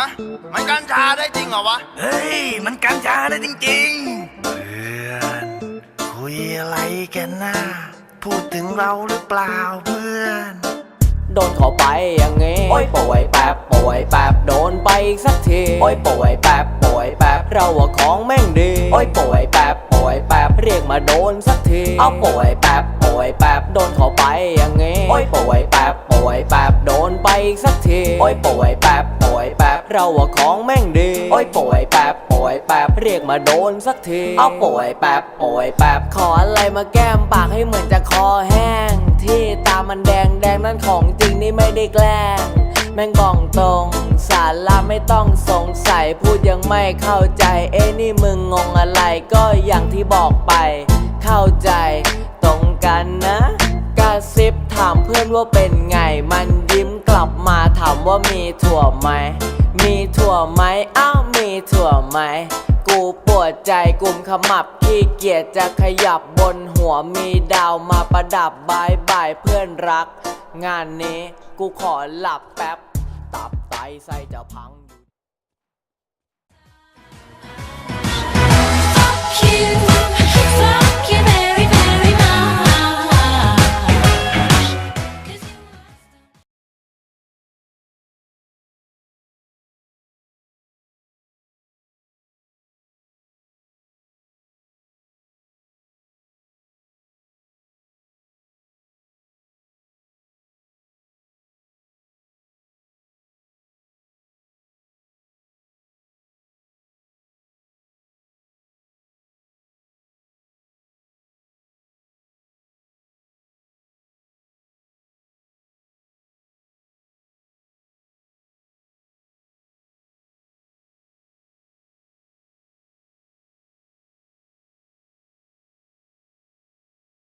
ฮะมันกัญชาได้จริงเหรอวะ เฮ้ย มันกัญชาได้จริงๆ เพื่อนคุยอะไรกันนะพูดถึงเราหรือเปล่าเพื่อน โดนเข้าไปอย่างงี้โอ้ยป่วยแป๊บป่วยแป๊บโดนไปอีกสักทีโอ้ยป่วยแป๊บป่วยแป๊บเราว่าของแม่งดีโอ้ยป่วยแป๊บป่วยแป๊บเรียกมาโดนสักที เอาป่วยแป๊บ ป่วยแป๊บโดนเข้าไปอย่างงี้ โอ้ยป่วยแป๊บป่วยแป๊บโดนไปอีกสักที โอ้ยป่วยแป๊บป่วยแป๊บเราว่าของแม่งดี โอ้ยป่วยแป๊บป่วยแป๊บเรียกมาโดนสักที เอาป่วยแป๊บป่วยแป๊บขออะไรมาแก้มปากให้เหมือนจะคอแห้ง ที่ตามันแดงแดงนั่นของจริงนี่ไม่ได้แกล้งแม่งบอกตรงสาระไม่ต้องสงสัยพูดยังไม่เข้าใจ เอ้นี่มึงงงอะไรก็อย่างที่บอกไป พื่อนว่าเป็นไง มันยิ้มกลับมาถามว่ามีถั่วไหม มีถั่วไหมอ้าวมีถั่วไหม กูปวดใจกลุ่มขมับขี้เกียจจะขยับบนหัวมีดาวมาประดับบายบายเพื่อนรัก งานนี้กูขอหลับแป๊บ ตับไตไส้จะพังอยู่